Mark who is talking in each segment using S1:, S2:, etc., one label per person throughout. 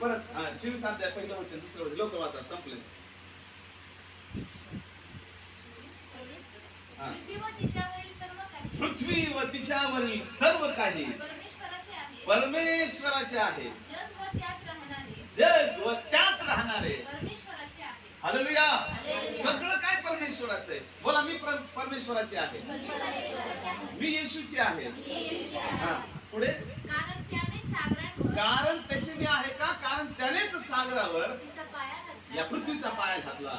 S1: परत हा, चोवीस अध्याय पहिलं वचन दुसरं वचन लोक वाचा संपले हा.
S2: पृथ्वी व तिच्यावरील सर्व काही परमेश्वराचे आहे जग व त्यात राहणारे
S1: हालेलुया. सगळं काय परमेश्वराचं आहे बोला मी पर- परमेश्वराचे आहे. मी येशूची आहे
S2: येशूचे आहे.
S1: हा पुढे
S2: कारण त्याने सागरांवर
S1: कारण त्याचे मी आहे का कारण त्यानेच सागरावर या पृथ्वीचा पाया घातला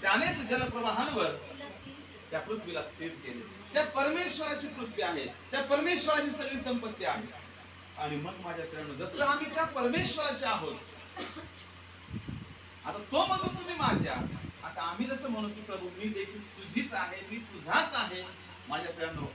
S1: त्यानेच जलप्रवाहांवर. त्या पृथ्वीला स्थिर केले. त्या परमेश्वराची पृथ्वी आहे. त्या परमेश्वराची सगळी संपत्ती आहे. आणि मग माझ्या प्रेरणा जसं आम्ही त्या परमेश्वराचे आहोत आता तो म्हणतो तुम्ही माझे आहात आता आम्ही जसं म्हणू की प्रभू मी देखील तुझीच आहे मी तुझाच आहे. माझ्या प्रेरणा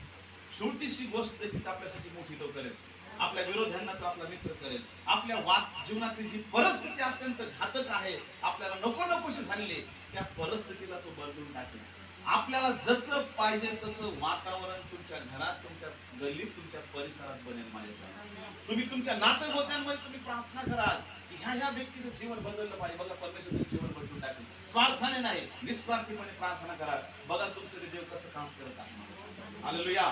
S1: छोटीशी गोष्ट देखील आपल्यासाठी मोठी तो करेल. आपल्या विरोध्यांना तो आपला मित्र करेल. आपल्या वाद जीवनातली जी परिस्थिती अत्यंत घातक आहे आपल्याला नको नकोशी झालेली त्या परिस्थितीला तो बदलून टाकेल. आपल्याला जसं पाहिजे तसं वातावरण तुमच्या घरात तुमच्या गल्लीत तुमच्या परिसरात बनेल माझ्या तुम्ही तुमच्या नातेगोत्यांमध्ये तुम्ही प्रार्थना करा ह्या ह्या व्यक्तीचं जीवन बदललं पाहिजे. बघा परमेश्वर जीवन बदल स्वार्थाने नाही निस्वार्थीपणे प्रार्थना करा. बघा तुमचं देव कसं काम करत आहे आलेलुया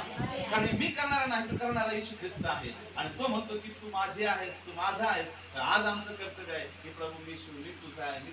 S1: कारण मी करणारा नाही तर करणारा येशू ख्रिस्त आहे. आणि तो म्हणतो की तू माझे आहेस तू माझा आहेस. तर आज आमचं कर्तव्य आहे की प्रभू मी शिव मी तुझा आहे मी